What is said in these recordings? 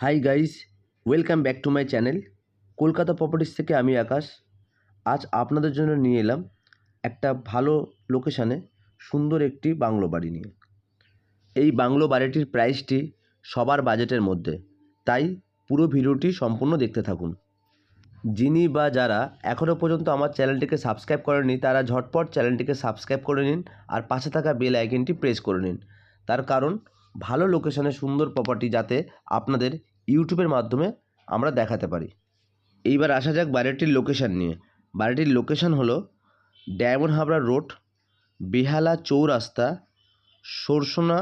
Hi guys welcome back to my channel Kolkata properties থেকে আমি আকাশ। আজ আপনাদের জন্য নিয়ে এলাম একটা ভালো লোকেশানে সুন্দর একটি বাংলো বাড়ি নিয়ে। এই বাংলো বাড়িটির প্রাইসটি সবার বাজেটের মধ্যে। তাই পুরো ভিডিওটি সম্পূর্ণ দেখতে থাকুন। যিনি বা যারা এখনও পর্যন্ত আমার চ্যানেলটিকে সাবস্ক্রাইব করেনি তারা ঝটপট চ্যানেলটিকে সাবস্ক্রাইব করে নিন আর পাশে থাকা বেল আইকনটি প্রেস করে নিন। তার কারণ ভালো লোকেশনে সুন্দর প্রপার্টি যাতে আপনাদের ইউটিউবের মাধ্যমে আমরা দেখাতে পারি। এইবার আসা যাক বাড়িটির লোকেশান নিয়ে। বাড়িটির লোকেশান হলো ডায়মন্ড হাবড়া রোড, বেহালা চৌরাস্তা, সরসোনা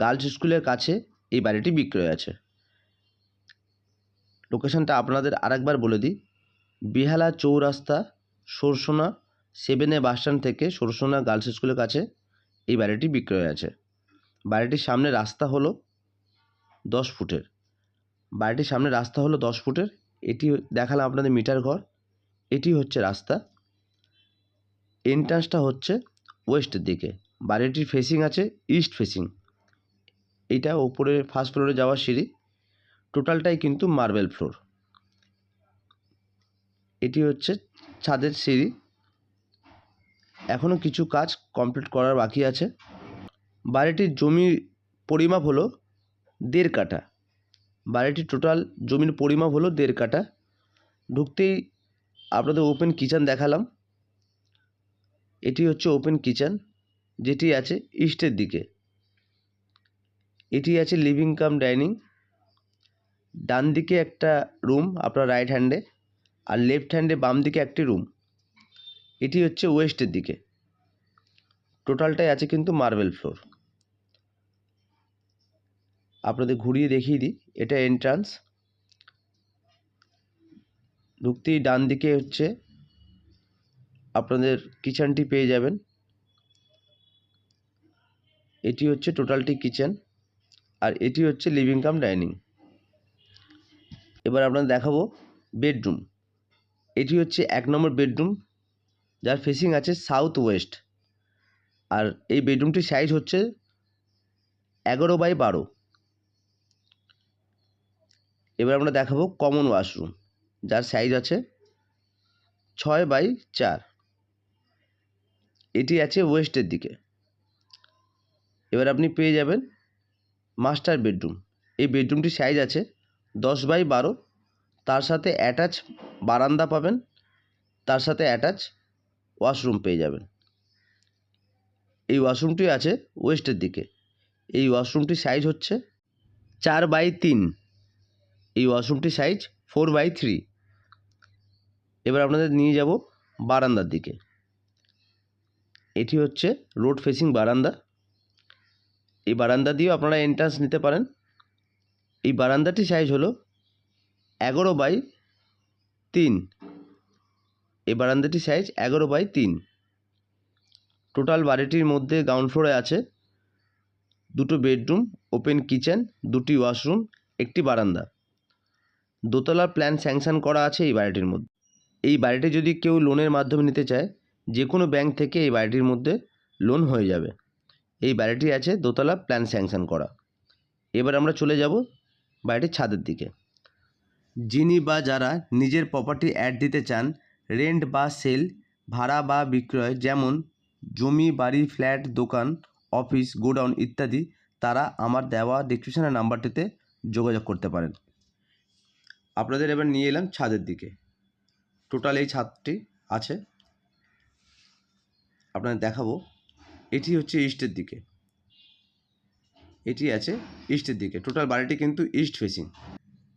গার্লস স্কুলের কাছে এই বাড়িটি বিক্রয় আছে। লোকেশনটা আপনাদের আরেকবার বলে দিই। বেহালা চৌরাস্তা, সরসোনা, সেভেনে বাসস্ট্যান্ড থেকে সরসোনা গার্লস স্কুলের কাছে এই বাড়িটি বিক্রয় আছে। বাড়িটির সামনে রাস্তা হলো দশ ফুটের। বাড়িটির সামনে রাস্তা হলো দশ ফুটের। এটি দেখালাম আপনাদের মিটার ঘর। এটি হচ্ছে রাস্তা। এন্ট্রান্সটা হচ্ছে ওয়েস্টের দিকে। বাড়িটির ফেসিং আছে ইস্ট ফেসিং এইটা ওপরে ফার্স্ট ফ্লোরে যাওয়ার সিঁড়ি। টোটালটাই কিন্তু মার্বেল ফ্লোর এটি হচ্ছে ছাদের সিঁড়ি। এখনও কিছু কাজ কমপ্লিট করার বাকি আছে। বাড়িটির জমির পরিমাপ হলো দেড় কাঠা। বাড়িটির টোটাল জমির পরিমাপ হলো দেড় কাটা ঢুকতেই আপনাদের ওপেন কিচেন দেখালাম। এটি হচ্ছে ওপেন কিচেন যেটি আছে ইস্টের দিকে। এটি আছে লিভিং কাম ডাইনিং ডান দিকে একটা রুম আপনার রাইট হ্যান্ডে আর লেফট হ্যান্ডে বাম দিকে একটি রুম এটি হচ্ছে ওয়েস্টের দিকে। টোটালটাই আছে কিন্তু মার্বেল ফ্লোর আপনাদের ঘুরিয়ে দেখিয়ে দিই। এটা এন্ট্রান্স ঢুকতেই ডান দিকে হচ্ছে আপনাদের কিচেনটি পেয়ে যাবেন। এটি হচ্ছে টোটালটি কিচেন আর এটি হচ্ছে লিভিং কাম ডাইনিং এবার আপনাদের দেখাবো বেডরুম এটি হচ্ছে এক নম্বর বেডরুম যার ফেসিং আছে সাউথ ওয়েস্ট আর এই বেডরুমটির সাইজ হচ্ছে এগারো বাই বারো। এবার আমরা দেখাবো কমন ওয়াশরুম যার সাইজ আছে ছয় বাই চার। এটি আছে ওয়েস্টের দিকে। এবার আপনি পেয়ে যাবেন মাস্টার বেডরুম এই বেডরুমটির সাইজ আছে দশ বাই বারো। তার সাথে অ্যাটাচ বারান্দা পাবেন, তার সাথে অ্যাটাচ ওয়াশরুম পেয়ে যাবেন। এই ওয়াশরুমটি আছে ওয়েস্টের দিকে। এই ওয়াশরুমটির সাইজ হচ্ছে চার বাই তিন। এই ওয়াশরুমটির সাইজ ফোর বাই থ্রি এবার আপনাদের নিয়ে যাব বারান্দার দিকে। এটি হচ্ছে রোড ফেসিং বারান্দা। এই বারান্দা দিয়েও আপনারা এন্ট্রান্স নিতে পারেন। এই বারান্দাটি সাইজ হলো এগারো বাই তিন। এই বারান্দাটি সাইজ এগারো বাই তিন। টোটাল বাড়িটির মধ্যে গ্রাউন্ড ফ্লোরে আছে দুটো বেডরুম ওপেন কিচেন দুটি ওয়াশরুম একটি বারান্দা। দোতলার প্ল্যান স্যাংশন করা আছে এই বাড়িটির মধ্যে। এই বাড়িটি যদি কেউ লোনের মাধ্যমে নিতে চায় যে কোনো ব্যাংক থেকে এই বাড়িটির মধ্যে লোন হয়ে যাবে। এই বাড়িটি আছে দোতলা প্ল্যান স্যাংশন করা। এবার আমরা চলে যাব বাড়িটির ছাদের দিকে। যিনি বা যারা নিজের প্রপার্টি অ্যাড দিতে চান রেন্ট বা সেল ভাড়া বা বিক্রয় যেমন জমি, বাড়ি ফ্ল্যাট দোকান অফিস গোডাউন ইত্যাদি, তারা আমার দেওয়া ডিসক্রিপশনের নাম্বারটিতে যোগাযোগ করতে পারেন। আপনাদের এবার নিয়ে এলাম ছাদের দিকে। টোটাল এই ছাদটি আছে। আপনাদের দেখাবো। এটি হচ্ছে ইস্টের দিকে। এটি আছে ইস্টের দিকে। টোটাল বাড়িটি কিন্তু ইস্ট ফেসিং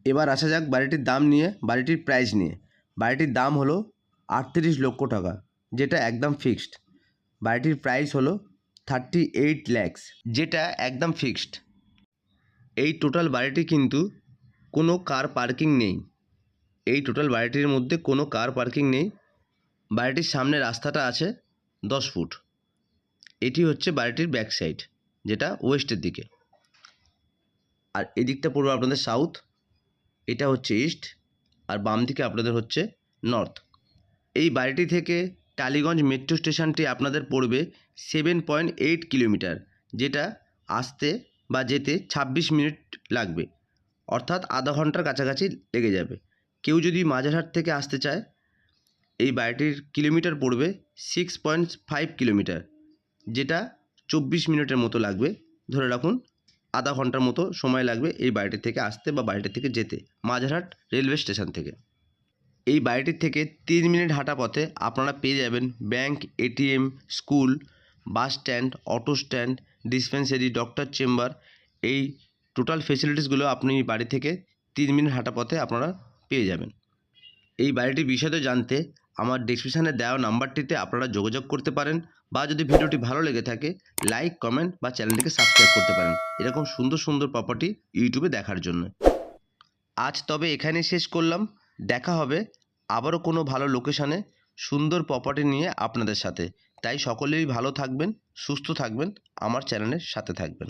এবার আসা যাক বাড়িটির দাম নিয়ে, বাড়িটির প্রাইস নিয়ে। বাড়িটির দাম হলো আটত্রিশ লক্ষ টাকা, যেটা একদম ফিক্সড বাড়িটির প্রাইস হলো থার্টি এইট যেটা একদম ফিক্সড এই টোটাল বাড়িটি কিন্তু কোনো কার পার্কিং নেই। এই টোটাল বাড়িটির মধ্যে কোনো কার পার্কিং নেই। বাড়িটির সামনে রাস্তাটা আছে দশ ফুট। এটি হচ্ছে বাড়িটির ব্যাক সাইড, যেটা ওয়েস্টের দিকে। আর এদিকটা পড়বে আপনাদের সাউথ, এটা হচ্ছে ইস্ট, আর বাম দিকে আপনাদের হচ্ছে নর্থ। এই বাড়িটি থেকে টালিগঞ্জ মেট্রো স্টেশনটি আপনাদের পড়বে সেভেন পয়েন্ট এইট কিলোমিটার, যেটা আসতে বা যেতে ছাব্বিশ মিনিট লাগবে। অর্থাৎ আধা ঘণ্টার কাছাকাছি লেগে যাবে। কেউ যদি মাঝেরহাট থেকে আসতে চায়, এই বাড়িটির কিলোমিটার পড়বে সিক্স পয়েন্ট ফাইভ কিলোমিটার, যেটা চব্বিশ মিনিটের মতো লাগবে। ধরে রাখুন, আধা ঘণ্টার মতো সময় লাগবে এই বাড়িটি থেকে আসতে বা বাড়িটি থেকে যেতে, মাঝেরহাট রেলওয়ে স্টেশন থেকে। এই বাড়িটির থেকে তিন মিনিট হাঁটা পথে আপনারা পেয়ে যাবেন bank ATM school, bus stand, auto stand, dispensary, doctor chamber, এই টোটাল ফেসিলিটিসগুলো আপনি বাড়ি থেকে তিন মিনিট হাঁটা পথে আপনারা পেয়ে যাবেন। এই বাড়িটির বিশদে জানতে আমার ডিসক্রিপশানে দেওয়া নাম্বারটিতে আপনারা যোগাযোগ করতে পারেন বা যদি ভিডিওটি ভালো লেগে থাকে লাইক কমেন্ট বা চ্যানেলটিকে সাবস্ক্রাইব করতে পারেন। এরকম সুন্দর সুন্দর প্রপার্টি ইউটিউবে দেখার জন্য। আজ তবে এখানেই শেষ করলাম। দেখা হবে আবারও কোনো ভালো লোকেশানে সুন্দর প্রপার্টি নিয়ে আপনাদের সাথে। তাই সকলেই ভালো থাকবেন, সুস্থ থাকবেন, আমার চ্যানেলের সাথে থাকবেন।